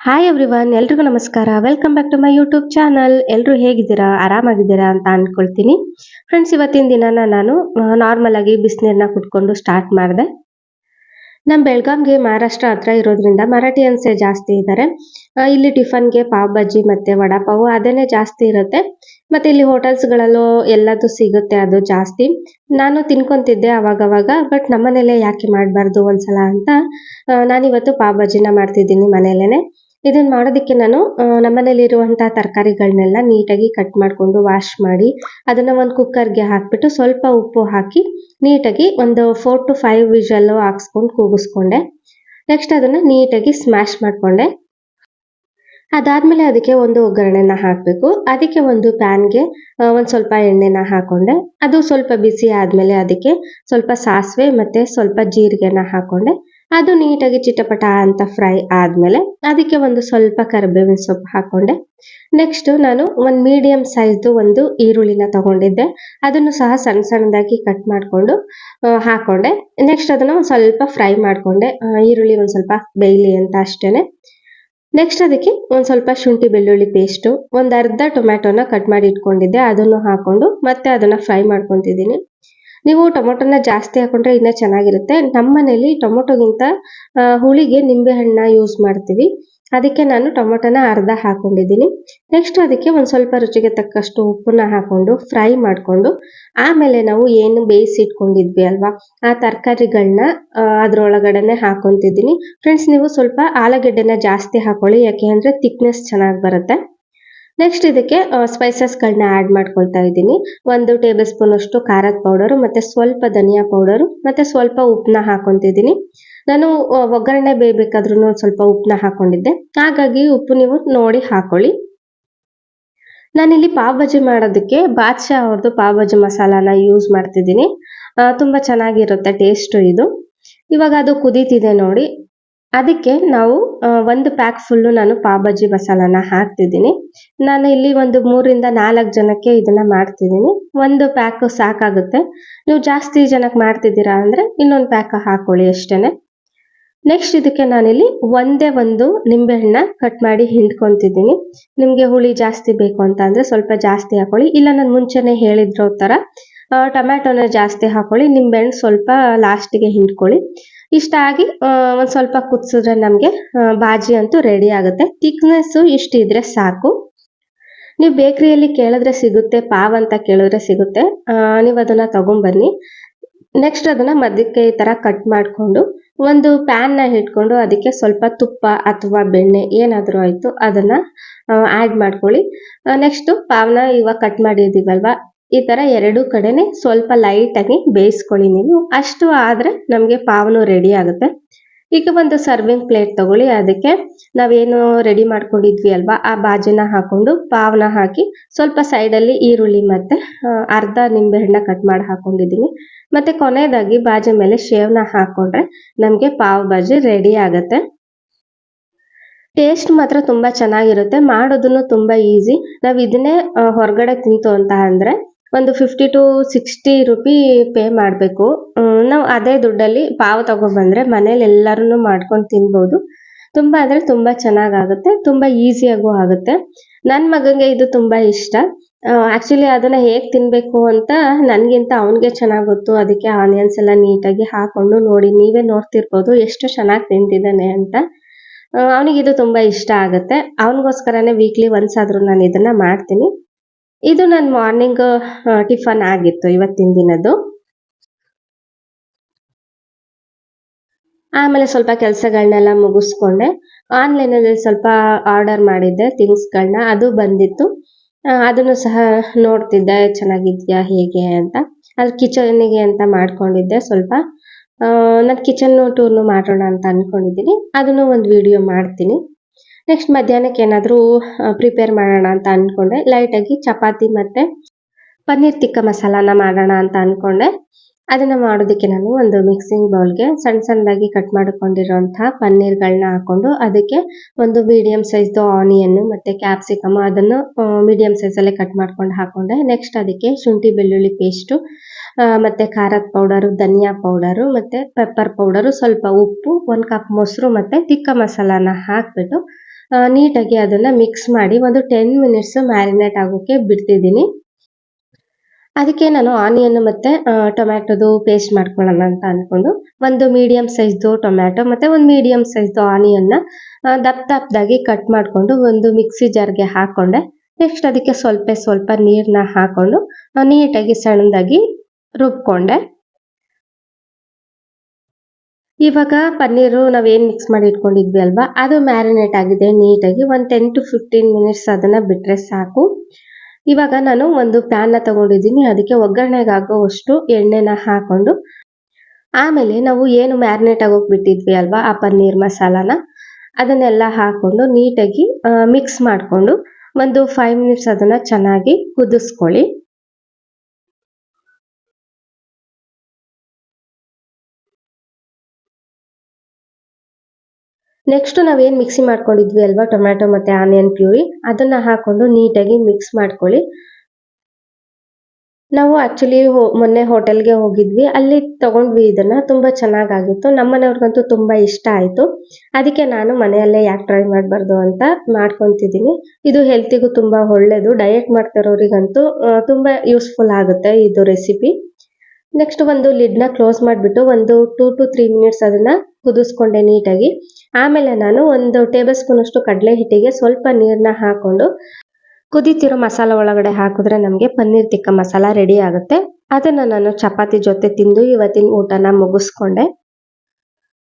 Hi everyone ಎಲ್ರಿಗೂ ನಮಸ್ಕಾರ. Welcome back to my YouTube channel ಎಲ್ಲರೂ ಹೇಗಿದ್ದೀರಾ? ಆರಾಮಾಗಿದ್ದೀರಾ ಅಂತ ಅಂದ್ಕೊಳ್ತೀನಿ ಫ್ರೆಂಡ್ಸ್ ಇವತ್ತಿನ ದಿನನ ನಾನು ನಾರ್ಮಲ್ ಆಗಿ ಬಿಸಿನೀರನ್ನ ಕುಟ್ಕೊಂಡು ಸ್ಟಾರ್ಟ್ ಮಾಡಿದೆ. ನಮ್ಮ ಬೆಳಗಾಂಗೆ ಮಹಾರಾಷ್ಟ್ರ ಹತ್ರ ಇರೋದ್ರಿಂದ ಮರಾಠಿಯನ್ಸೇ ಜಾಸ್ತಿ ಇದ್ದಾರೆ ಇಲ್ಲಿ ಟಿಫನ್ಗೆ ಪಾವ್ ಬಜ್ಜಿ ಮತ್ತೆ ವಡಾಪಾವು ಅದೇನೆ ಜಾಸ್ತಿ ಇರುತ್ತೆ. ಮತ್ತೆ ಇಲ್ಲಿ ಹೋಟೆಲ್ಸ್ಗಳಲ್ಲೂ ಎಲ್ಲದೂ ಸಿಗುತ್ತೆ, ಅದು ಜಾಸ್ತಿ. ನಾನು ತಿನ್ಕೊಂತಿದ್ದೆ ಅವಾಗವಾಗ ಬಟ್ ನಮ್ಮನೇಲೆ ಯಾಕೆ ಮಾಡಬಾರ್ದು ಒಂದ್ಸಲ ಅಂತ ನಾನಿವತ್ತು ಪಾವ್ ಬಜ್ಜಿನ ಮಾಡ್ತಿದ್ದೀನಿ ಮನೇಲೇನೆ. ಇದನ್ನ ಮಾಡೋದಕ್ಕೆ ನಾನು ನಮ್ಮನೇಲಿರುವಂಥ ತರಕಾರಿಗಳನ್ನೆಲ್ಲ ನೀಟಾಗಿ ಕಟ್ ಮಾಡಿಕೊಂಡು ವಾಶ್ ಮಾಡಿ ಅದನ್ನ ಒಂದು ಕುಕ್ಕರ್ಗೆ ಹಾಕ್ಬಿಟ್ಟು ಸ್ವಲ್ಪ ಉಪ್ಪು ಹಾಕಿ ನೀಟಾಗಿ ಒಂದು ಫೋರ್ ಟು ಫೈವ್ ವಿಷಲ್ಲು ಹಾಕ್ಸ್ಕೊಂಡು ಕೂಗಿಸ್ಕೊಂಡೆ. ನೆಕ್ಸ್ಟ್ ಅದನ್ನ ನೀಟಾಗಿ ಸ್ಮ್ಯಾಶ್ ಮಾಡ್ಕೊಂಡೆ. ಅದಾದ್ಮೇಲೆ ಅದಕ್ಕೆ ಒಂದು ಒಗ್ಗರಣೆನ ಹಾಕಬೇಕು. ಅದಕ್ಕೆ ಒಂದು ಪ್ಯಾನ್ಗೆ ಒಂದು ಸ್ವಲ್ಪ ಎಣ್ಣೆನ ಹಾಕೊಂಡೆ. ಅದು ಸ್ವಲ್ಪ ಬಿಸಿ ಆದ್ಮೇಲೆ ಅದಕ್ಕೆ ಸ್ವಲ್ಪ ಸಾಸಿವೆ ಮತ್ತೆ ಸ್ವಲ್ಪ ಜೀರಿಗೆನ ಹಾಕೊಂಡೆ. ಅದು ನೀಟಾಗಿ ಚಿಟಪಟ ಅಂತ ಫ್ರೈ ಆದ್ಮೇಲೆ ಅದಕ್ಕೆ ಒಂದು ಸ್ವಲ್ಪ ಕರಿಬೇವಿನ ಸೊಪ್ಪು ಹಾಕೊಂಡೆ. ನೆಕ್ಸ್ಟ್ ನಾನು ಒಂದು ಮೀಡಿಯಂ ಸೈಜ್ದು ಒಂದು ಈರುಳ್ಳಿನ ತಗೊಂಡಿದ್ದೆ. ಅದನ್ನು ಸಹ ಸಣ್ಣ ಸಣ್ಣದಾಗಿ ಕಟ್ ಮಾಡಿಕೊಂಡು ಹಾಕೊಂಡೆ. ನೆಕ್ಸ್ಟ್ ಅದನ್ನ ಒಂದು ಸ್ವಲ್ಪ ಫ್ರೈ ಮಾಡಿಕೊಂಡೆ. ಈರುಳ್ಳಿ ಒಂದು ಸ್ವಲ್ಪ ಬೇಯಲಿ ಅಂತ ಅಷ್ಟೇನೆ. ನೆಕ್ಸ್ಟ್ ಅದಕ್ಕೆ ಒಂದು ಸ್ವಲ್ಪ ಶುಂಠಿ ಬೆಳ್ಳುಳ್ಳಿ ಪೇಸ್ಟು ಒಂದು ಅರ್ಧ ಟೊಮ್ಯಾಟೊನ ಕಟ್ ಮಾಡಿ ಇಟ್ಕೊಂಡಿದ್ದೆ. ಅದನ್ನು ಹಾಕೊಂಡು ಮತ್ತೆ ಅದನ್ನ ಫ್ರೈ ಮಾಡ್ಕೊತಿದ್ದೀನಿ. ನೀವು ಟೊಮೊಟೊನ ಜಾಸ್ತಿ ಹಾಕೊಂಡ್ರೆ ಇನ್ನ ಚೆನ್ನಾಗಿರುತ್ತೆ. ನಮ್ಮ ಮನೇಲಿ ಟೊಮೊಟೊಗಿಂತ ಹುಳಿಗೆ ನಿಂಬೆ ಹಣ್ಣ ಯೂಸ್ ಮಾಡ್ತೀವಿ. ಅದಕ್ಕೆ ನಾನು ಟೊಮೊಟೊನ ಅರ್ಧ ಹಾಕೊಂಡಿದ್ದೀನಿ. ನೆಕ್ಸ್ಟ್ ಅದಕ್ಕೆ ಒಂದು ಸ್ವಲ್ಪ ರುಚಿಗೆ ತಕ್ಕಷ್ಟು ಉಪ್ಪನ್ನ ಹಾಕೊಂಡು ಫ್ರೈ ಮಾಡಿಕೊಂಡು, ಆಮೇಲೆ ನಾವು ಏನು ಬೇಯಿಸಿ ಇಟ್ಕೊಂಡಿದ್ವಿ ಅಲ್ವಾ, ಆ ತರಕಾರಿಗಳನ್ನ ಅದ್ರೊಳಗಡೆನೆ ಹಾಕೊಂತಿದ್ದೀನಿ. ಫ್ರೆಂಡ್ಸ್ ನೀವು ಸ್ವಲ್ಪ ಆಲೂಗಡ್ಡೆನ ಜಾಸ್ತಿ ಹಾಕೊಳ್ಳಿ, ಯಾಕೆ ಅಂದರೆ ಥಿಕ್ನೆಸ್ ಚೆನ್ನಾಗಿ ಬರುತ್ತೆ. ನೆಕ್ಸ್ಟ್ ಇದಕ್ಕೆ ಸ್ಪೈಸಸ್ಗಳನ್ನ ಆ್ಯಡ್ ಮಾಡ್ಕೊಳ್ತಾ ಇದ್ದೀನಿ. ಒಂದು ಟೇಬಲ್ ಸ್ಪೂನ್ ಅಷ್ಟು ಖಾರದ ಪೌಡರು ಮತ್ತೆ ಸ್ವಲ್ಪ ಧನಿಯಾ ಪೌಡರು ಮತ್ತೆ ಸ್ವಲ್ಪ ಉಪ್ಪನ್ನ ಹಾಕೊಂತಿದ್ದೀನಿ ನಾನು ಒಗ್ಗರಣೆ ಬೇಯಬೇಕಾದ್ರೂ ಸ್ವಲ್ಪ ಉಪ್ಪನ್ನ ಹಾಕೊಂಡಿದ್ದೆ ಹಾಗಾಗಿ ಉಪ್ಪು ನೀವು ನೋಡಿ ಹಾಕೊಳ್ಳಿ. ನಾನಿಲ್ಲಿ ಪಾವ್ ಭಾಜಿ ಮಾಡೋದಕ್ಕೆ ಬಾದ್ಶಾ ಅವ್ರದ್ದು ಪಾವ್ ಭಾಜಿ ಮಸಾಲಾನ ಯೂಸ್ ಮಾಡ್ತಿದ್ದೀನಿ. ತುಂಬ ಚೆನ್ನಾಗಿರುತ್ತೆ ಟೇಸ್ಟು ಇದು. ಇವಾಗ ಅದು ಕುದೀತಿದೆ ನೋಡಿ. ಅದಕ್ಕೆ ನಾವು ಒಂದು ಪ್ಯಾಕ್ ಫುಲ್ಲು ನಾನು ಪಾವ್ ಭಾಜಿ ಮಸಾಲಾನ ಹಾಕ್ತಿದ್ದೀನಿ. ನಾನು ಇಲ್ಲಿ ಒಂದು ಮೂರಿಂದ ನಾಲ್ಕು ಜನಕ್ಕೆ ಇದನ್ನ ಮಾಡ್ತಿದ್ದೀನಿ. ಒಂದು ಪ್ಯಾಕ್ ಸಾಕಾಗುತ್ತೆ. ನೀವು ಜಾಸ್ತಿ ಜನಕ್ಕೆ ಮಾಡ್ತಿದ್ದೀರಾ ಅಂದರೆ ಇನ್ನೊಂದು ಪ್ಯಾಕ್ ಹಾಕೊಳ್ಳಿ ಅಷ್ಟೇನೆ. ನೆಕ್ಸ್ಟ್ ಇದಕ್ಕೆ ನಾನಿಲ್ಲಿ ಒಂದೇ ಒಂದು ನಿಂಬೆಹಣ್ಣ ಕಟ್ ಮಾಡಿ ಹಿಂಡ್ಕೊತಿದ್ದೀನಿ. ನಿಮಗೆ ಹುಳಿ ಜಾಸ್ತಿ ಬೇಕು ಅಂತ ಅಂದರೆ ಸ್ವಲ್ಪ ಜಾಸ್ತಿ ಹಾಕೊಳ್ಳಿ. ಇಲ್ಲ, ನಾನು ಮುಂಚೆನೆ ಹೇಳಿದ್ರೋ ಥರ ಟೊಮ್ಯಾಟೊನ ಜಾಸ್ತಿ ಹಾಕೊಳ್ಳಿ. ನಿಂಬೆಹಣ್ಣು ಸ್ವಲ್ಪ ಲಾಸ್ಟಿಗೆ ಹಿಂಡ್ಕೊಳ್ಳಿ. ಇಷ್ಟ ಆಗಿ ಒಂದು ಸ್ವಲ್ಪ ಕುದಿಸಿದ್ರೆ ನಮಗೆ ಬಾಜಿ ಅಂತೂ ರೆಡಿ ಆಗುತ್ತೆ. ತಿಕ್ನೆಸ್ ಇಷ್ಟು ಇದ್ರೆ ಸಾಕು. ನೀವು ಬೇಕ್ರಿಯಲ್ಲಿ ಕೇಳಿದ್ರೆ ಸಿಗುತ್ತೆ, ಪಾವ್ ಅಂತ ಕೇಳಿದ್ರೆ ಸಿಗುತ್ತೆ. ನೀವು ಅದನ್ನ ತಗೊಂಬನ್ನಿ. ನೆಕ್ಸ್ಟ್ ಅದನ್ನ ಮಧ್ಯಕ್ಕೆ ಈ ತರ ಕಟ್ ಮಾಡಿಕೊಂಡು, ಒಂದು ಪ್ಯಾನ್ನ ಇಟ್ಕೊಂಡು ಅದಕ್ಕೆ ಸ್ವಲ್ಪ ತುಪ್ಪ ಅಥವಾ ಬೆಣ್ಣೆ ಏನಾದರೂ ಆಯಿತು, ಅದನ್ನ ಆ್ಯಡ್ ಮಾಡ್ಕೊಳ್ಳಿ. ನೆಕ್ಸ್ಟ್ ಪಾವ್ನ ಇವಾಗ ಕಟ್ ಮಾಡಿದ್ದೀವಲ್ವಾ ಈ ತರ ಎರಡು ಕಡೆನೆ ಸ್ವಲ್ಪ ಲೈಟ್ ಆಗಿ ಬೇಯಿಸ್ಕೊಳ್ಳಿ ನೀವು. ಅಷ್ಟು ಆದ್ರೆ ನಮಗೆ ಪಾವನು ರೆಡಿ ಆಗುತ್ತೆ. ಈಗ ಒಂದು ಸರ್ವಿಂಗ್ ಪ್ಲೇಟ್ ತಗೊಳ್ಳಿ. ಅದಕ್ಕೆ ನಾವೇನು ರೆಡಿ ಮಾಡ್ಕೊಂಡಿದ್ವಿ ಅಲ್ವಾ, ಆ ಬಾಜಿನ ಹಾಕೊಂಡು ಪಾವ್ನ ಹಾಕಿ ಸ್ವಲ್ಪ ಸೈಡಲ್ಲಿ ಈರುಳ್ಳಿ ಮತ್ತೆ ಅರ್ಧ ನಿಂಬೆ ಹಣ್ಣ ಕಟ್ ಮಾಡಿ ಹಾಕೊಂಡಿದ್ದೀನಿ. ಮತ್ತೆ ಕೊನೆಯದಾಗಿ ಬಾಜಿ ಮೇಲೆ ಶೇವ್ನ ಹಾಕೊಂಡ್ರೆ ನಮಗೆ ಪಾವ್ ಬಾಜಿ ರೆಡಿ ಆಗುತ್ತೆ. ಟೇಸ್ಟ್ ಮಾತ್ರ ತುಂಬಾ ಚೆನ್ನಾಗಿರುತ್ತೆ. ಮಾಡೋದನ್ನು ತುಂಬಾ ಈಸಿ ನಾವು ಇದನ್ನೇ ಹೊರಗಡೆ ತಿಂತು ಅಂತ ಅಂದ್ರೆ ಒಂದು fifty to sixty rupee pay ಮಾಡಬೇಕು. ನಾವು ಅದೇ ದುಡ್ಡಲ್ಲಿ ಪಾವ್ ಬಂದ್ರೆ ಮನೇಲಿ ಎಲ್ಲರೂ ಮಾಡ್ಕೊಂಡು ತಿನ್ಬೋದು. ತುಂಬ ಅಂದರೆ ತುಂಬ ಚೆನ್ನಾಗಾಗುತ್ತೆ, ತುಂಬ ಈಸಿಯಾಗೂ ಆಗುತ್ತೆ. ನನ್ನ ಮಗನಿಗೆ ಇದು ತುಂಬ ಇಷ್ಟ. ಆ್ಯಕ್ಚುಲಿ ಅದನ್ನು ಹೇಗೆ ತಿನ್ನಬೇಕು ಅಂತ ನನಗಿಂತ ಅವನಿಗೆ ಚೆನ್ನಾಗಿ ಗೊತ್ತು ಅದಕ್ಕೆ ಆನಿಯನ್ಸ್ ಎಲ್ಲ ನೀಟಾಗಿ ಹಾಕೊಂಡು ನೋಡಿ, ನೀವೇ ನೋಡ್ತಿರ್ಬೋದು ಎಷ್ಟು ಚೆನ್ನಾಗಿ ತಿಂತಿದ್ದಾನೆ ಅಂತ. ಅವ್ನಿಗೆ ಇದು ತುಂಬ ಇಷ್ಟ ಆಗುತ್ತೆ. ಅವನಿಗೋಸ್ಕರನೇ ವೀಕ್ಲಿ ಒನ್ಸ್ ಆದರೂ ನಾನು ಇದನ್ನು ಮಾಡ್ತೀನಿ. ಇದು ನನ್ನ ಮಾರ್ನಿಂಗ್ ಟಿಫನ್ ಆಗಿತ್ತು ಇವತ್ತಿನ ದಿನದ್ದು. ಆಮೇಲೆ ಸ್ವಲ್ಪ ಕೆಲಸಗಳನ್ನೆಲ್ಲ ಮುಗಿಸ್ಕೊಂಡೆ. ಆನ್ಲೈನಲ್ಲಿ ಸ್ವಲ್ಪ ಆರ್ಡರ್ ಮಾಡಿದ್ದೆ ಥಿಂಗ್ಸ್ಗಳನ್ನ ಅದು ಬಂದಿತ್ತು. ಅದನ್ನು ಸಹ ನೋಡ್ತಿದ್ದೆ, ಚೆನ್ನಾಗಿದ್ಯಾ, ಹೇಗೆ ಅಂತ. ಅದು ಕಿಚನಿಗೆ ಅಂತ ಮಾಡ್ಕೊಂಡಿದ್ದೆ ಸ್ವಲ್ಪ. ನಾನು ಕಿಚನ್ ಟೂರ್ನು ಮಾಡೋಣ ಅಂತ ಅಂದ್ಕೊಂಡಿದ್ದೀನಿ ಅದನ್ನು ಒಂದು ವಿಡಿಯೋ ಮಾಡ್ತೀನಿ. ನೆಕ್ಸ್ಟ್ ಮಧ್ಯಾಹ್ನಕ್ಕೆ ಏನಾದರೂ ಪ್ರಿಪೇರ್ ಮಾಡೋಣ ಅಂತ ಅಂದ್ಕೊಂಡೆ ಲೈಟಾಗಿ ಚಪಾತಿ ಮತ್ತು ಪನ್ನೀರ್ ತಿಕ್ಕ ಮಸಾಲಾನ ಮಾಡೋಣ ಅಂತ ಅಂದ್ಕೊಂಡೆ ಅದನ್ನು ಮಾಡೋದಕ್ಕೆ ನಾನು ಒಂದು ಮಿಕ್ಸಿಂಗ್ ಬೌಲ್ಗೆ ಸಣ್ಣ ಸಣ್ಣದಾಗಿ ಕಟ್ ಮಾಡಿಕೊಂಡಿರೋಂಥ ಪನ್ನೀರ್ಗಳನ್ನ ಹಾಕ್ಕೊಂಡು ಅದಕ್ಕೆ ಒಂದು ಮೀಡಿಯಮ್ ಸೈಜ್ದು ಆನಿಯನ್ನು ಮತ್ತು ಕ್ಯಾಪ್ಸಿಕಮ್ ಅದನ್ನು ಮೀಡಿಯಮ್ ಸೈಜಲ್ಲೇ ಕಟ್ ಮಾಡ್ಕೊಂಡು ಹಾಕ್ಕೊಂಡೆ ನೆಕ್ಸ್ಟ್ ಅದಕ್ಕೆ ಶುಂಠಿ ಬೆಳ್ಳುಳ್ಳಿ ಪೇಸ್ಟು ಮತ್ತು ಖಾರದ ಪೌಡರು, ಧನಿಯಾ ಪೌಡರು, ಮತ್ತು ಪೆಪ್ಪರ್ ಪೌಡರು, ಸ್ವಲ್ಪ ಉಪ್ಪು, ಒಂದು ಕಪ್ ಮೊಸರು ಮತ್ತು ತಿಕ್ಕ ಮಸಾಲಾನ ಹಾಕಿಬಿಟ್ಟು ನೀಟಾಗಿ ಅದನ್ನು ಮಿಕ್ಸ್ ಮಾಡಿ ಒಂದು ಟೆನ್ ಮಿನಿಟ್ಸ್ ಮ್ಯಾರಿನೇಟ್ ಆಗೋಕ್ಕೆ ಬಿಡ್ತಿದ್ದೀನಿ. ಅದಕ್ಕೆ ನಾನು ಆನಿಯನ್ ಮತ್ತು ಟೊಮ್ಯಾಟೊದು ಪೇಸ್ಟ್ ಮಾಡ್ಕೊಳ್ಳೋಣ ಅಂತ ಅಂದ್ಕೊಂಡು ಒಂದು ಮೀಡಿಯಮ್ ಸೈಜ್ದು ಟೊಮ್ಯಾಟೊ ಮತ್ತೆ ಒಂದು ಮೀಡಿಯಮ್ ಸೈಜ್ದು ಆನಿಯನ್ನ ದಪ್ಪ ದಪ್ಪದಾಗಿ ಕಟ್ ಮಾಡಿಕೊಂಡು ಒಂದು ಮಿಕ್ಸಿ ಜಾರ್ಗೆ ಹಾಕೊಂಡೆ. ನೆಕ್ಸ್ಟ್ ಅದಕ್ಕೆ ಸ್ವಲ್ಪ ಸ್ವಲ್ಪ ನೀರನ್ನ ಹಾಕೊಂಡು ನೀಟಾಗಿ ಸಣ್ಣದಾಗಿ ರುಬ್ಕೊಂಡೆ. ಇವಾಗ ಪನ್ನೀರು ನಾವೇನ್ ಮಿಕ್ಸ್ ಮಾಡಿ ಇಟ್ಕೊಂಡಿದ್ವಿ ಅಲ್ವಾ? ಅದು ಮ್ಯಾರಿನೇಟ್ ಆಗಿದೆ, ನೀಟಾಗಿ ಒಂದು ಟೆನ್ ಟು ಫಿಫ್ಟೀನ್ ಮಿನಿಟ್ಸ್ ಅದನ್ನ ಬಿಟ್ಟರೆ ಸಾಕು. ಇವಾಗ ನಾನು ಒಂದು ಪ್ಯಾನ್ನ ತಗೊಂಡಿದ್ದೀನಿ, ಅದಕ್ಕೆ ಒಗ್ಗರಣೆಗೆ ಆಗೋವಷ್ಟು ಎಣ್ಣೆನ ಹಾಕೊಂಡು. ಆಮೇಲೆ ನಾವು ಏನು ಮ್ಯಾರಿನೇಟ್ ಆಗೋಕೆ ಬಿಟ್ಟಿದ್ವಿ ಅಲ್ವಾ, ಆ ಪನ್ನೀರ್ ಮಸಾಲಾನ? ಅದನ್ನೆಲ್ಲ ಹಾಕೊಂಡು ನೀಟಾಗಿ ಮಿಕ್ಸ್ ಮಾಡಿಕೊಂಡು ಒಂದು ಫೈವ್ ಮಿನಿಟ್ಸ್ ಅದನ್ನ ಚೆನ್ನಾಗಿ ಕುದಿಸ್ಕೊಳ್ಳಿ. ನೆಕ್ಸ್ಟ್ ನಾವೇನ್ ಮಿಕ್ಸಿ ಮಾಡ್ಕೊಂಡಿದ್ವಿ ಅಲ್ವಾ? ಟೊಮ್ಯಾಟೊ ಮತ್ತೆ ಆನಿಯನ್ ಪ್ಯೂರಿ ಅದನ್ನ ಹಾಕೊಂಡು ನೀಟಾಗಿ ಮಿಕ್ಸ್ ಮಾಡ್ಕೊಳ್ಳಿ. ನಾವು ಆಕ್ಚುಲಿ ಮೊನ್ನೆ ಹೋಟೆಲ್ಗೆ ಹೋಗಿದ್ವಿ. ಅಲ್ಲಿ ತಗೊಂಡ್ವಿ ಇದನ್ನ. ತುಂಬಾ ಚೆನ್ನಾಗಾಗಿತ್ತು. ನಮ್ಮನೆಯವ್ರಿಗಂತೂ ತುಂಬಾ ಇಷ್ಟ ಆಯ್ತು. ಅದಕ್ಕೆ ನಾನು ಮನೆಯಲ್ಲೇ ಯಾಕೆ ಟ್ರೈ ಮಾಡಬಾರ್ದು ಅಂತ ಮಾಡ್ಕೊತಿದ್ದೀನಿ. ಇದು ಹೆಲ್ತಿಗೂ ತುಂಬಾ ಒಳ್ಳೇದು. ಡಯಟ್ ಮಾಡ್ತಿರೋರಿಗಂತೂ ತುಂಬಾ ಯೂಸ್ಫುಲ್ ಆಗುತ್ತೆ ಇದು ರೆಸಿಪಿ ನೆಕ್ಸ್ಟ್ ಒಂದು ಲಿಡ್ನ ಕ್ಲೋಸ್ ಮಾಡಿಬಿಟ್ಟು ಒಂದು ಟೂ ಟು ತ್ರೀ ಮಿನಿಟ್ಸ್ ಅದನ್ನ ಕುದಿಸ್ಕೊಂಡೆ ನೀಟಾಗಿ. ಆಮೇಲೆ ನಾನು ಒಂದು ಟೇಬಲ್ ಸ್ಪೂನ್ ಅಷ್ಟು ಕಡಲೆ ಹಿಟ್ಟಿಗೆ ಸ್ವಲ್ಪ ನೀರನ್ನ ಹಾಕೊಂಡು ಕುದೀತಿರೋ ಮಸಾಲ ಒಳಗಡೆ ಹಾಕಿದ್ರೆ ನಮಗೆ ಪನ್ನೀರ್ ತಿಕ್ಕ ಮಸಾಲ ರೆಡಿ ಆಗುತ್ತೆ. ಅದನ್ನ ನಾನು ಚಪಾತಿ ಜೊತೆ ತಿಂದು ಇವತ್ತಿನ ಊಟನ ಮುಗಿಸ್ಕೊಂಡೆ.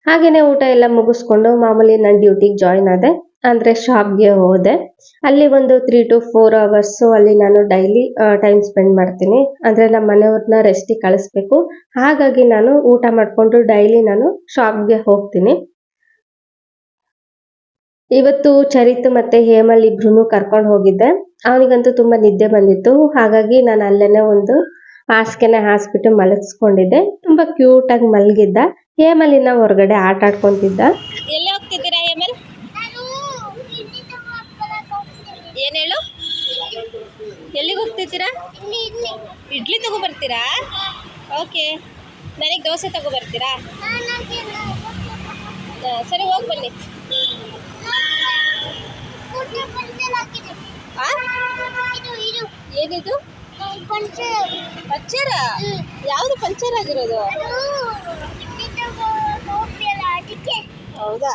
ಹಾಗೇನೆ ಊಟ ಎಲ್ಲ ಮುಗಿಸ್ಕೊಂಡು ಮಾಮೂಲಿ ನನ್ನ ಡ್ಯೂಟಿಗೆ ಜಾಯಿನ್ ಆದೆ. ಅಂದ್ರೆ ಶಾಪ್ಗೆ ಹೋದೆ. ಅಲ್ಲಿ ಒಂದು ತ್ರೀ ಟು ಫೋರ್ ಅವರ್ಸ್ ಅಲ್ಲಿ ನಾನು ಡೈಲಿ ಟೈಮ್ ಸ್ಪೆಂಡ್ ಮಾಡ್ತೀನಿ. ಅಂದ್ರೆ ನಮ್ಮ ಮನೆಯವ್ರನ್ನ ರೆಸ್ಟಿಗೆ ಕಳಿಸ್ಬೇಕು. ಹಾಗಾಗಿ ನಾನು ಊಟ ಮಾಡಿಕೊಂಡು ಡೈಲಿ ನಾನು ಶಾಪ್ಗೆ ಹೋಗ್ತೀನಿ. ಇವತ್ತು ಚರಿತ್ ಮತ್ತೆ ಹೇಮಲ್ ಇಬ್ರು ಕರ್ಕೊಂಡು ಹೋಗಿದ್ದೆ. ಅವನಿಗಂತೂ ತುಂಬಾ ನಿದ್ದೆ ಬಂದಿತ್ತು. ಹಾಗಾಗಿ ನಾನು ಅಲ್ಲೇನೆ ಒಂದು ಹಾಸಿಗೆನ ಹಾಸ್ಬಿಟ್ಟು ಮಲಗಿಸ್ಕೊಂಡಿದ್ದೆ. ತುಂಬಾ ಆಗಿ ಮಲಗಿದ್ದ. ಹೇಮಲ್ ಇನ್ನ ಹೊರಗಡೆ ಆಟ ಆಡ್ಕೊಂತಿದ್ದ. ಎಲ್ಲಿಗೆ ಹೋಗ್ತಿದ್ದೀರಾ? ಇಡ್ಲಿ ತಗೋ ಬರ್ತೀರಾ ಓಕೆ. ನನಗೆ ದೋಸೆ ತಗೊಬರ್ತೀರಾ? ಹಾಂ ಸರಿ ಹೋಗಿ ಬನ್ನಿ? ಏನಿದು? ಪಂಚರ? ಯಾವುದು ಪಂಚರ್ ಆಗಿರೋದು? ಹೌದಾ?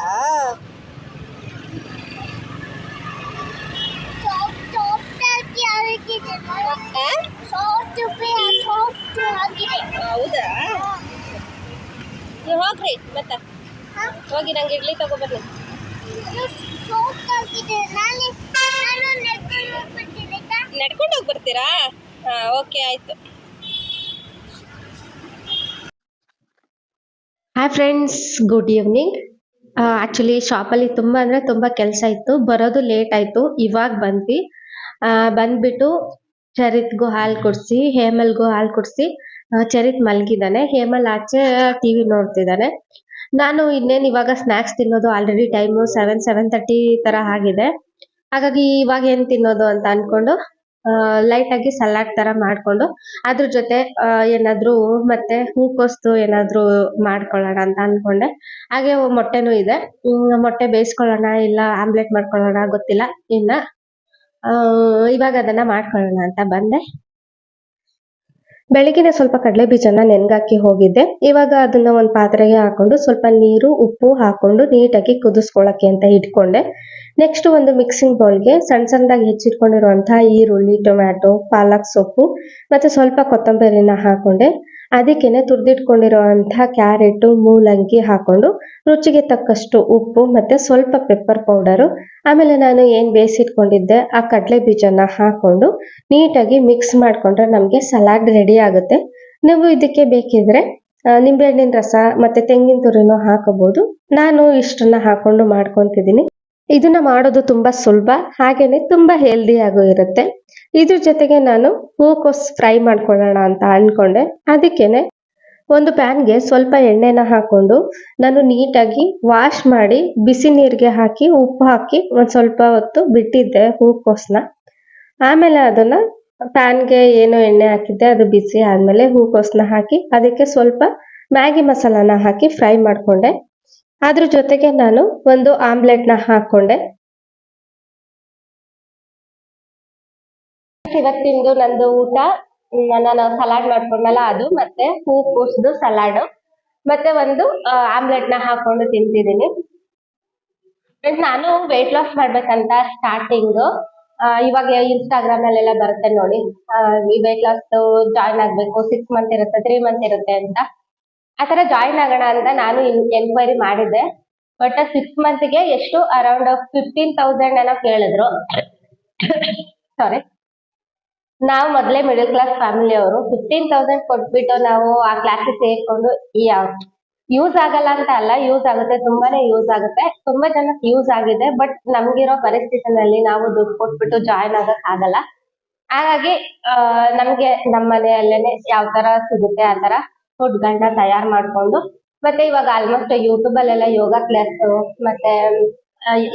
ಹೋಗ್ರಿ ಮತ್ತ? ಹೋಗಿ ನಂಗೆ ಇಡ್ಲಿ ತಗೋ ಬನ್ನಿ ನಡ್ಕೊಂಡು ಹೋಗಿ ಬರ್ತೀರಾ ಹಾಂ, ಓಕೆ, ಆಯಿತು. Hi friends good evening actually ಶಾಪಲ್ಲಿ ತುಂಬಾ ಅಂದ್ರೆ ತುಂಬಾ ಕೆಲಸ ಇತ್ತು. ಬರೋದು ಲೇಟ್ ಆಯ್ತು, ಇವಾಗ ಬಂದ್ವಿ. ಬಂದ್ಬಿಟ್ಟು ಚರಿತ್ಗೂ ಹಾಲು ಕೊಡಿಸಿ, ಹೇಮಲ್ಗೂ ಹಾಲು ಕುಡಿಸಿ ಚರಿತ್ ಮಲಗಿದ್ದಾನೆ. ಹೇಮಲ್ ಆಚೆ ಟಿವಿ ನೋಡ್ತಿದ್ದಾನೆ. ನಾನು ಇನ್ನೇನು ಇವಾಗ ಸ್ನಾಕ್ಸ್ ತಿನ್ನೋದು already time seven seven thirty ತರ ಆಗಿದೆ. ಹಾಗಾಗಿ ಇವಾಗ ಏನ್ ತಿನ್ನೋದು ಅಂತ ಅನ್ಕೊಂಡು ಲೈಟ್ ಆಗಿ ಸಲಾಡ್ ತರ ಮಾಡ್ಕೊಂಡು, ಅದ್ರ ಜೊತೆ ಏನಾದ್ರೂ ಮತ್ತೆ ಹೂಕೋಸ್ತು ಏನಾದ್ರೂ ಮಾಡ್ಕೊಳ್ಳೋಣ ಅಂತ ಅನ್ಕೊಂಡೆ. ಹಾಗೆ ಮೊಟ್ಟೆನೂ ಇದೆ. ಮೊಟ್ಟೆ ಬೇಯಿಸ್ಕೊಳ್ಳೋಣ ಇಲ್ಲ ಆಮ್ಲೆಟ್ ಮಾಡ್ಕೊಳ್ಳೋಣ ಗೊತ್ತಿಲ್ಲ. ಇನ್ನ ಇವಾಗ ಅದನ್ನ ಮಾಡ್ಕೊಳ್ಳೋಣ ಅಂತ ಬಂದೆ. ಬೆಳಗಿನ ಸ್ವಲ್ಪ ಕಡಲೆ ಬೀಜನ ನೆನ್ಗಾಕಿ ಹೋಗಿದ್ದೆ. ಇವಾಗ ಅದನ್ನ ಒಂದ್ ಪಾತ್ರೆಗೆ ಹಾಕೊಂಡು ಸ್ವಲ್ಪ ನೀರು, ಉಪ್ಪು ಹಾಕೊಂಡು ನೀಟಾಗಿ ಕುದಿಸ್ಕೊಳಕ್ಕೆ ಅಂತ ಇಟ್ಕೊಂಡೆ. ನೆಕ್ಸ್ಟ್ ಒಂದು ಮಿಕ್ಸಿಂಗ್ ಬೌಲ್ಗೆ ಸಣ್ಣ ಸಣ್ಣದಾಗಿ ಹೆಚ್ಚಿಟ್ಕೊಂಡಿರುವಂತಹ ಈರುಳ್ಳಿ, ಟೊಮ್ಯಾಟೊ, ಪಾಲಕ್ ಸೊಪ್ಪು, ಮತ್ತೆ ಸ್ವಲ್ಪ ಕೊತ್ತಂಬರಿನ ಹಾಕೊಂಡೆ. ಅದಕ್ಕೇನೆ ತುರ್ದಿಟ್ಕೊಂಡಿರೋವಂಥ ಕ್ಯಾರೆಟ್, ಮೂಲಂಗಿ ಹಾಕೊಂಡು ರುಚಿಗೆ ತಕ್ಕಷ್ಟು ಉಪ್ಪು ಮತ್ತೆ ಸ್ವಲ್ಪ ಪೆಪ್ಪರ್ ಪೌಡರು ಆಮೇಲೆ ನಾನು ಏನ್ ಬೇಯಿಸಿಟ್ಕೊಂಡಿದ್ದೆ, ಆ ಕಡಲೆ ಬೀಜನ ಹಾಕೊಂಡು ನೀಟಾಗಿ ಮಿಕ್ಸ್ ಮಾಡ್ಕೊಂಡ್ರೆ ನಮಗೆ ಸಲಾಡ್ ರೆಡಿ ಆಗುತ್ತೆ. ನೀವು ಇದಕ್ಕೆ ಬೇಕಿದ್ರೆ ನಿಂಬೆಹಣ್ಣಿನ ರಸ ಮತ್ತೆ ತೆಂಗಿನ ತುರಿನೂ ಹಾಕಬಹುದು ನಾನು ಇಷ್ಟನ್ನ ಹಾಕೊಂಡು ಮಾಡ್ಕೊಂತಿದ್ದೀನಿ. ಇದನ್ನ ಮಾಡೋದು ತುಂಬಾ ಸುಲಭ, ಹಾಗೇನೆ ತುಂಬಾ ಹೆಲ್ದಿ ಆಗು ಇರುತ್ತೆ. ಇದ್ರ ಜೊತೆಗೆ ನಾನು ಹೂಕೋಸ್ ಫ್ರೈ ಮಾಡ್ಕೊಳ್ಳೋಣ ಅಂತ ಅನ್ಕೊಂಡೆ. ಅದಕ್ಕೇನೆ ಒಂದು ಪ್ಯಾನ್ಗೆ ಸ್ವಲ್ಪ ಎಣ್ಣೆನ ಹಾಕೊಂಡು ನಾನು ನೀಟಾಗಿ ವಾಶ್ ಮಾಡಿ ಬಿಸಿ ನೀರಿಗೆ ಹಾಕಿ, ಉಪ್ಪು ಹಾಕಿ ಒಂದ್ ಸ್ವಲ್ಪ ಹೊತ್ತು ಬಿಟ್ಟಿದ್ದೆ ಹೂಕೋಸ್ನ ಆಮೇಲೆ ಅದನ್ನ ಪ್ಯಾನ್ಗೆ ಏನು ಎಣ್ಣೆ ಹಾಕಿದ್ದೆ, ಅದು ಬಿಸಿ ಆದ್ಮೇಲೆ ಹೂಕೋಸ್ನ ಹಾಕಿ ಅದಕ್ಕೆ ಸ್ವಲ್ಪ ಮ್ಯಾಗಿ ಮಸಾಲಾನ ಹಾಕಿ ಫ್ರೈ ಮಾಡ್ಕೊಂಡೆ. ಅದ್ರ ಜೊತೆಗೆ ನಾನು ಒಂದು ಆಮ್ಲೆಟ್ ಆಮ್ಲೆಟ್ನ ಹಾಕ್ಕೊಂಡೆ ಇವತ್ತಿಂದು ನಂದು ಊಟ ನಾನು ಸಲಾಡ್ ಮಾಡ್ಕೊಂಡಲ್ಲ ಅದು, ಮತ್ತೆ ಹೂ ಕೂಸ್ದು ಸಲಾಡ್, ಮತ್ತೆ ಒಂದು ಆಮ್ಲೆಟ್ನ ಹಾಕೊಂಡು ತಿಂತಿದ್ದೀನಿ. ನಾನು ವೆಯ್ಟ್ ಲಾಸ್ ಮಾಡ್ಬೇಕಂತ ಸ್ಟಾರ್ಟಿಂಗ್ ಇವಾಗ ಇನ್ಸ್ಟಾಗ್ರಾಮ್ ನಲ್ಲೆಲ್ಲ ಬರುತ್ತೆ ನೋಡಿ. ಈ ವೆಯ್ಟ್ ಲಾಸ್ ಜಾಯ್ನ್ ಆಗ್ಬೇಕು ಸಿಕ್ಸ್ ಮಂತ್ ಇರುತ್ತೆ ತ್ರೀ ಮಂತ್ ಇರುತ್ತೆ ಅಂತ. ಆತರ ಜಾಯಿನ್ ಆಗೋಣ ಅಂತ ನಾನು ಎನ್ಕ್ವೈರಿ ಮಾಡಿದ್ದೆ. ಬಟ್ ಸಿಕ್ಸ್ ಮಂತ್ಗೆ ಎಷ್ಟು? ಅರೌಂಡ್ ಫಿಫ್ಟೀನ್ ತೌಸಂಡ್ ಏನೋ ಕೇಳಿದ್ರು. ಸಾರಿ ನಾವು ಮೊದಲೇ ಮಿಡಲ್ ಕ್ಲಾಸ್ ಫ್ಯಾಮಿಲಿ ಅವರು ಫಿಫ್ಟೀನ್ ತೌಸಂಡ್ ಕೊಟ್ಬಿಟ್ಟು ನಾವು ಆ ಕ್ಲಾಸಿಗೆ ಸೇರ್ಕೊಂಡು ಯೂಸ್ ಆಗಲ್ಲ ಅಂತ ಅಲ್ಲ ಯೂಸ್ ಆಗುತ್ತೆ, ತುಂಬಾನೇ ಯೂಸ್ ಆಗುತ್ತೆ. ತುಂಬಾ ಜನ ಯೂಸ್ ಆಗಿದೆ ಬಟ್ ನಮ್ಗಿರೋ ಪರಿಸ್ಥಿತಿನಲ್ಲಿ ನಾವು ದುಡ್ಡು ಕೊಟ್ಬಿಟ್ಟು ಜಾಯಿನ್ ಆಗಕ್ ಆಗಲ್ಲ. ಹಾಗಾಗಿ ನಮ್ಗೆ ನಮ್ಮ ಮನೆಯಲ್ಲೇನೆ ಯಾವ ತರ ಸಿಗುತ್ತೆ ಆ ತರ ಫುಡ್ ಗಳನ್ನ ತಯಾರು ಮಾಡ್ಕೊಂಡು, ಮತ್ತೆ ಇವಾಗ ಆಲ್ಮೋಸ್ಟ್ ಯೂಟ್ಯೂಬ್ ಅಲ್ಲೆಲ್ಲ ಯೋಗ ಕ್ಲಾಸ್ ಮತ್ತೆ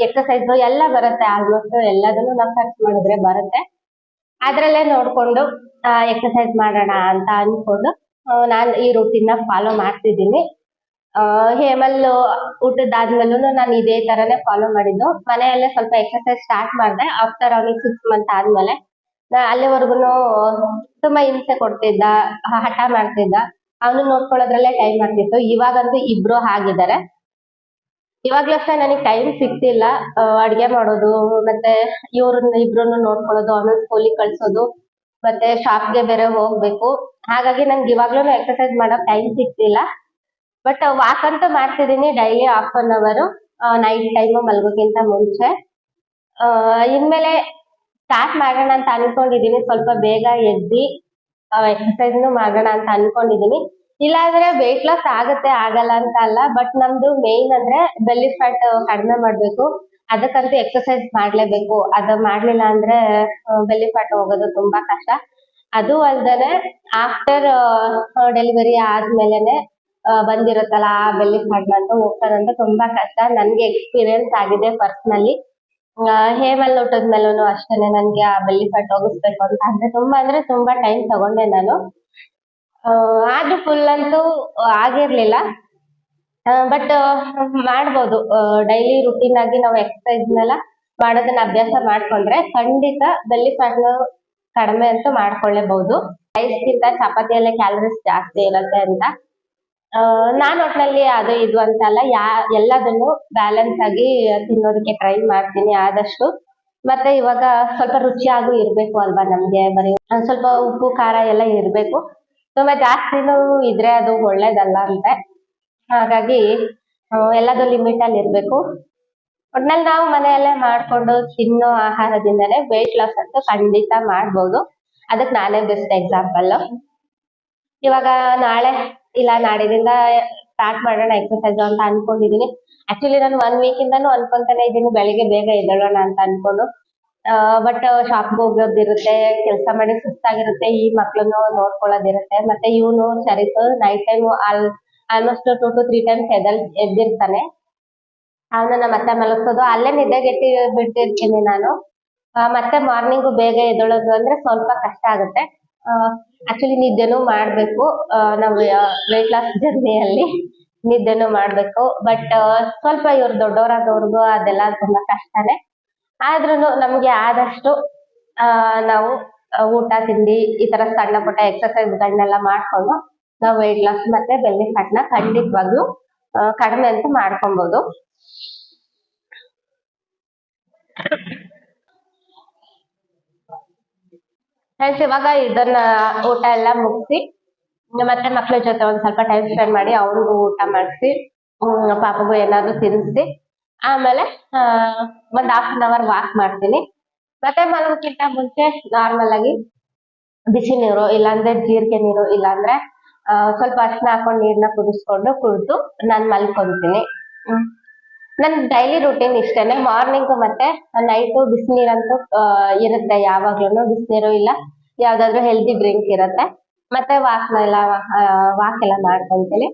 ಎಕ್ಸಸೈಸ್ ಎಲ್ಲ ಬರುತ್ತೆ. ಆಲ್ಮೋಸ್ಟ್ ಎಲ್ಲದನ್ನು ನಾವು ಸರ್ಚ್ ಮಾಡಿದ್ರೆ ಬರುತ್ತೆ. ಅದ್ರಲ್ಲೇ ನೋಡ್ಕೊಂಡು ಎಕ್ಸಸೈಸ್ ಮಾಡೋಣ ಅಂತ ಅನ್ಕೊಂಡು ನಾನು ಈ ರೂಟೀನ್ ಫಾಲೋ ಮಾಡ್ತಿದ್ದೀನಿ. ಹೇಮಲ್ ಊಟದಾದ್ಮೇಲೂ ನಾನು ಇದೇ ತರನೇ ಫಾಲೋ ಮಾಡಿದ್ದು. ಮನೆಯಲ್ಲೇ ಸ್ವಲ್ಪ ಎಕ್ಸಸೈಸ್ ಸ್ಟಾರ್ಟ್ ಮಾಡಿದೆ. ಆಫ್ಟರ್ ಅವನಿಗೆ ಸಿಕ್ಸ್ ಮಂತ್ ಆದ್ಮೇಲೆ ಅಲ್ಲಿವರೆಗೂ ತುಂಬಾ ಹಿಂಸೆ ಕೊಡ್ತಿದ್ದ, ಹಠ ಮಾಡ್ತಿದ್ದ. ಅವನು ನೋಡ್ಕೊಳ್ಳೋದ್ರಲ್ಲೇ ಟೈಮ್ ಆಗ್ತಿತ್ತು. ಇವಾಗಂತೂ ಇಬ್ರು ಆಗಿದ್ದಾರೆ ಇವಾಗ್ಲೂ ಅಷ್ಟೇ ನನಗೆ ಟೈಮ್ ಸಿಗ್ತಿಲ್ಲ. ಅಡ್ಗೆ ಮಾಡೋದು, ಮತ್ತೆ ಇವ್ರನ್ನ, ಇಬ್ರನ್ನ ನೋಡ್ಕೊಳ್ಳೋದು ಅವನ ಸ್ಕೂಲಿಗೆ ಕಳ್ಸೋದು, ಮತ್ತೆ ಶಾಪ್ಗೆ ಬೇರೆ ಹೋಗ್ಬೇಕು. ಹಾಗಾಗಿ ನಂಗೆ ಇವಾಗ್ಲೂ ಎಕ್ಸರ್ಸೈಸ್ ಮಾಡೋಕ್ ಟೈಮ್ ಸಿಗ್ತಿಲ್ಲ. ಬಟ್ ವಾಕ್ ಅಂತೂ ಮಾಡ್ತಿದ್ದೀನಿ daily half an hour night time ಮಲ್ಗೋಕ್ಕಿಂತ ಮುಂಚೆ. ಇನ್ಮೇಲೆ ಸ್ಟಾರ್ಟ್ ಮಾಡೋಣ ಅಂತ ಅನ್ಕೊಂಡಿದೀನಿ. ಸ್ವಲ್ಪ ಬೇಗ ಎದ್ದಿ ಎಕ್ಸರ್ಸೈಸ್ ಮಾಡೋಣ ಅಂತ ಅನ್ಕೊಂಡಿದೀನಿ. ಇಲ್ಲಾಂದ್ರೆ ವೆಯ್ಟ್ ಲಾಸ್ ಆಗುತ್ತೆ, ಆಗಲ್ಲ ಅಂತ ಅಲ್ಲ ಬಟ್ ನಮ್ದು ಮೇನ್ ಅಂದ್ರೆ ಬೆಲ್ಲಿ ಫ್ಯಾಟ್ ಕಡಿಮೆ ಮಾಡ್ಬೇಕು. ಅದಕ್ಕಂತೂ ಎಕ್ಸರ್ಸೈಸ್ ಮಾಡ್ಲೇಬೇಕು. ಅದು ಮಾಡ್ಲಿಲ್ಲ ಅಂದ್ರೆ ಬೆಲ್ಲಿ ಫ್ಯಾಟ್ ಹೋಗೋದು ತುಂಬಾ ಕಷ್ಟ. ಅದು ಅಲ್ದೇನೆ ಆಫ್ಟರ್ ಡೆಲಿವರಿ ಆದ್ಮೇಲೆನೆ ಬಂದಿರತ್ತಲ್ಲ ಆ ಬೆಲ್ಲಿ ಫ್ಯಾಟ್ ಅಂತ ಹೋಗ್ತಾರಂತ ತುಂಬಾ ಕಷ್ಟ. ನನ್ಗೆ ಎಕ್ಸ್ಪೀರಿಯನ್ಸ್ ಆಗಿದೆ ಪರ್ಸನಲಿ ಹೇಮಲ್ ಊಟದ ಮೇಲೂ ಅಷ್ಟೇನೆ ನನ್ಗೆ ಆ ಬೆಲ್ಲಿ ಫಟ್ ಹೋಗಿಸ್ಬೇಕು ಅಂತ. ಅಂದ್ರೆ ತುಂಬಾ ಅಂದ್ರೆ ತುಂಬಾ ಟೈಮ್ ತಗೊಂಡೆ ನಾನು. ಆದ್ರೂ ಫುಲ್ ಅಂತೂ ಆಗಿರ್ಲಿಲ್ಲ. ಬಟ್ ಮಾಡ್ಬೋದು. ಡೈಲಿ ರುಟೀನ್ ಆಗಿ ನಾವು ಎಕ್ಸರ್ಸೈಸ್ ನೆಲ್ಲ ಮಾಡೋದನ್ನ ಅಭ್ಯಾಸ ಮಾಡ್ಕೊಂಡ್ರೆ ಖಂಡಿತ ಬೆಲ್ಲಿ ಫ್ಯಾಟ್ ಕಡಿಮೆ ಅಂತೂ ಮಾಡ್ಕೊಳ್ಳೇಬಹುದು ರೈಸ್ಗಿಂತ ಚಪಾತಿಯಲ್ಲೇ ಕ್ಯಾಲರೀಸ್ ಜಾಸ್ತಿ ಇರುತ್ತೆ ಅಂತ. ನಾನ್ ಒಟ್ನಲ್ಲಿ ಅದು ಇದು ಅಂತಲ್ಲ, ಯಾ, ಎಲ್ಲದನ್ನು ಬ್ಯಾಲೆನ್ಸ್ ಆಗಿ ತಿನ್ನೋದಕ್ಕೆ ಟ್ರೈ ಮಾಡ್ತೀನಿ ಆದಷ್ಟು. ಮತ್ತೆ ಇವಾಗ ಸ್ವಲ್ಪ ರುಚಿಯಾಗೂ ಇರ್ಬೇಕು ಅಲ್ವಾ ನಮ್ಗೆ, ಬರೀ ಸ್ವಲ್ಪ ಉಪ್ಪು, ಖಾರ ಎಲ್ಲ ಇರ್ಬೇಕು. ತುಂಬಾ ಜಾಸ್ತಿನೂ ಇದ್ರೆ ಅದು ಒಳ್ಳೇದಲ್ಲ ಅಂತೆ. ಹಾಗಾಗಿ ಎಲ್ಲದೂ ಲಿಮಿಟ್ ಅಲ್ಲಿ ಇರ್ಬೇಕು. ಒಟ್ನಲ್ಲಿ ನಾವು ಮನೆಯಲ್ಲೇ ಮಾಡ್ಕೊಂಡು ತಿನ್ನೋ ಆಹಾರದಿಂದನೇ ವೆಯ್ಟ್ ಲಾಸ್ ಅಂತೂ ಖಂಡಿತ ಮಾಡ್ಬೋದು. ಅದಕ್ಕೆ ನಾನೇ ಬೆಸ್ಟ್ ಎಕ್ಸಾಂಪಲ್ ಇವಾಗ ನಾಳೆ ಇಲ್ಲ ನಾಡಿದಿಂದ ಸ್ಟಾರ್ಟ್ ಮಾಡೋಣ ಎಕ್ಸರ್ಸೈಸ್ ಅಂತ ಅನ್ಕೊಂಡಿದೀನಿ. ಆಕ್ಚುಲಿ ನಾನು ಒನ್ ವೀಕ್ ಇಂದಾನು ಅನ್ಕೊಂತಾನೆ ಇದೀನಿ, ಬೆಳಿಗ್ಗೆ ಬೇಗ ಎದ್ದೇಳೋಣ ಅಂತ ಅನ್ಕೊಂಡು. ಬಟ್ ಶಾಪ್ಗೆ ಹೋಗೋದಿರುತ್ತೆ, ಕೆಲಸ ಮಾಡಿ ಸುಸ್ತಾಗಿರುತ್ತೆ, ಈ ಮಕ್ಳನ್ನು ನೋಡ್ಕೊಳ್ಳೋದಿರುತ್ತೆ. ಮತ್ತೆ ಇವನು ಚರಿತು night time all almost two to three times ಎದಲ್ ಎದ್ದಿರ್ತಾನೆ. ಅವನನ್ನ ಮತ್ತೆ ಮಲಗಿಸೋದು. ಅಲ್ಲೇ ನಿದ್ದೆಗೆಟ್ಟಿ ಬಿಟ್ಟಿರ್ತೀನಿ ನಾನು. ಮತ್ತೆ ಮಾರ್ನಿಂಗ್ ಬೇಗ ಎದ್ದೇಳೋದು ಅಂದ್ರೆ ಸ್ವಲ್ಪ ಕಷ್ಟ ಆಗುತ್ತೆ. ಆಕ್ಚುಲಿ ನಿದ್ದೆನೂ ಮಾಡ್ಬೇಕು. ನಾವು ವೆಯ್ಟ್ ಲಾಸ್ ಜರ್ನಿಯಲ್ಲಿ ನಿದ್ದೆನೂ ಮಾಡ್ಬೇಕು. ಬಟ್ ಸ್ವಲ್ಪ ಇವ್ರು ದೊಡ್ಡವರಾದವ್ರಿಗೂ ಅದೆಲ್ಲ ತುಂಬಾ ಕಷ್ಟನೇ. ಆದ್ರೂನು ನಮ್ಗೆ ಆದಷ್ಟು ನಾವು ಊಟ, ತಿಂಡಿ ಈ ತರ ಸಣ್ಣ ಪುಟ್ಟ ಎಕ್ಸರ್ಸೈಸ್ ಗಳನ್ನೆಲ್ಲ ಮಾಡ್ಕೊಂಡು ನಾವು ವೆಯ್ಟ್ ಲಾಸ್ ಮತ್ತೆ ಬೆಲ್ಲಿ ಫ್ಯಾಟ್ನ ಖಂಡಿತವಾಗ್ಲೂ ಕಡಿಮೆ ಅಂತ ಮಾಡ್ಕೊಬಹುದು ಫ್ರೆಂಡ್ಸ್ ಇವಾಗ ಇದನ್ನ ಊಟ ಎಲ್ಲ ಮುಗಿಸಿ ಮತ್ತೆ ಮಕ್ಳ ಜೊತೆ ಒಂದ್ ಸ್ವಲ್ಪ ಟೈಮ್ ಸ್ಪೆಂಡ್ ಮಾಡಿ ಅವ್ರಿಗೂ ಊಟ ಮಾಡಿಸಿ ಪಾಪಗೂ ಏನಾದ್ರು ತಿನ್ನಿಸಿ ಆಮೇಲೆ ಒಂದ್ ಹಾಫ್ ಅನ್ ಅವರ್ ವಾಕ್ ಮಾಡ್ತೀನಿ. ಮತ್ತೆ ಮಲಗೋಕ್ಕಿಂತ ಮುಂಚೆ ನಾರ್ಮಲ್ ಆಗಿ ಬಿಸಿ ನೀರು, ಇಲ್ಲಾಂದ್ರೆ ಜೀರಿಗೆ ನೀರು, ಇಲ್ಲಾಂದ್ರೆ ಸ್ವಲ್ಪ ಅರ್ಶನ ಹಾಕೊಂಡು ನೀರ್ನ ಕುದಿಸ್ಕೊಂಡು ಕುಡಿದು ನಾನ್ ಮಲ್ಕೊಂತೀನಿ. ನನ್ ಡೈಲಿ ರುಟೀನ್ ಇಷ್ಟೇನೆ. ಮಾರ್ನಿಂಗ್ ಮತ್ತೆ ನೈಟ್ ಬಿಸಿನೀರಂತೂ ಇರುತ್ತೆ ಯಾವಾಗ್ಲೂ ಬಿಸಿನೀರು ಇಲ್ಲ. ಯಾವ್ದಾದ್ರು ಹೆಲ್ದಿ ಡ್ರಿಂಕ್ ಇರತ್ತೆ. ಮತ್ತೆ ವಾಕ್ ಎಲ್ಲ ವಾಕ್ ಎಲ್ಲ ಮಾಡ್ಕೊಂತೀನಿ.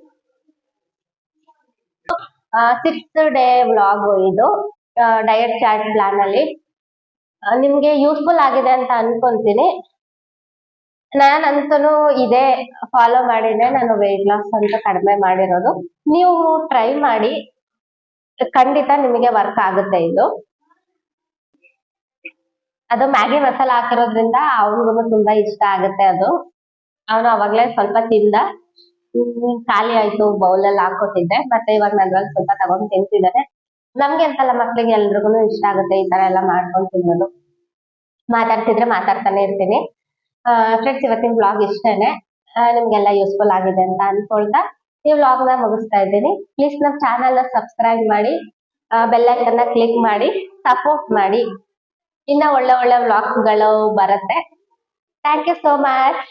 ಸಿಕ್ಸ್ ಡೇ ವ್ಲಾಗ್ ಇದು. ಡಯಟ್ ಚಾರ್ಟ್ ಪ್ಲಾನ್ ಅಲ್ಲಿ. ನಿಮ್ಗೆ ಯೂಸ್ಫುಲ್ ಆಗಿದೆ ಅಂತ ಅನ್ಕೊಂತೀನಿ. ನಾನಂತೂ ಇದೇ ಫಾಲೋ ಮಾಡಿದ್ರೆ ನಾನು ವೆಯ್ಟ್ ಲಾಸ್ ಅಂತ ಕಡಿಮೆ ಮಾಡಿರೋದು. ನೀವು ಟ್ರೈ ಮಾಡಿ. ಖಂಡಿತ ನಿಮಗೆ ವರ್ಕ್ ಆಗುತ್ತೆ ಇದು. ಅದು ಮ್ಯಾಗಿ ಮಸಾಲ ಹಾಕಿರೋದ್ರಿಂದ ಅವನಿಗೂ ತುಂಬಾ ಇಷ್ಟ ಆಗುತ್ತೆ ಅದು. ಅವನು ಅವಾಗ್ಲೇ ಸ್ವಲ್ಪ ತಿಂದ ಖಾಲಿ ಆಯ್ತು ಬೌಲ್ ಎಲ್ಲ ಹಾಕೊಟ್ಟಿದ್ದೆ ಮತ್ತೆ ಇವಾಗ ನನ್ರಲ್ಲಿ ಸ್ವಲ್ಪ ತಗೊಂಡ್ ತಿಂತಿದ್ದಾರೆ ನಮ್ಗೆ ಅಂತಲ್ಲ ಮಕ್ಳಿಗೆ ಎಲ್ರಿಗೂ ಇಷ್ಟ ಆಗುತ್ತೆ ಈ ತರ ಎಲ್ಲ ಮಾಡ್ಕೊಂಡು ತಿನ್ನೋದು. ಮಾತಾಡ್ತಿದ್ರೆ ಮಾತಾಡ್ತಾನೆ ಇರ್ತೀನಿ. ಫ್ರೆಂಡ್ಸ್ ಇವತ್ತಿನ ಬ್ಲಾಗ್ ಇಷ್ಟೇನೆ. ನಿಮ್ಗೆಲ್ಲ ಯೂಸ್ಫುಲ್ ಆಗಿದೆ ಅಂತ ಅನ್ಕೊಳ್ತಾ ಈ ವ್ಲಾಗ್ನ ಮುಗಿಸ್ತಾ ಇದ್ದೀನಿ. ಪ್ಲೀಸ್ ನಮ್ಮ ಚಾನೆಲ್ನ ಸಬ್ಸ್ಕ್ರೈಬ್ ಮಾಡಿ ಬೆಲ್ ಐಕನ್ನ ಕ್ಲಿಕ್ ಮಾಡಿ ಸಪೋರ್ಟ್ ಮಾಡಿ. ಇನ್ನ ಒಳ್ಳೆ ಒಳ್ಳೆ ವ್ಲಾಗ್ಸ್ಗಳು ಬರುತ್ತೆ. Thank you so much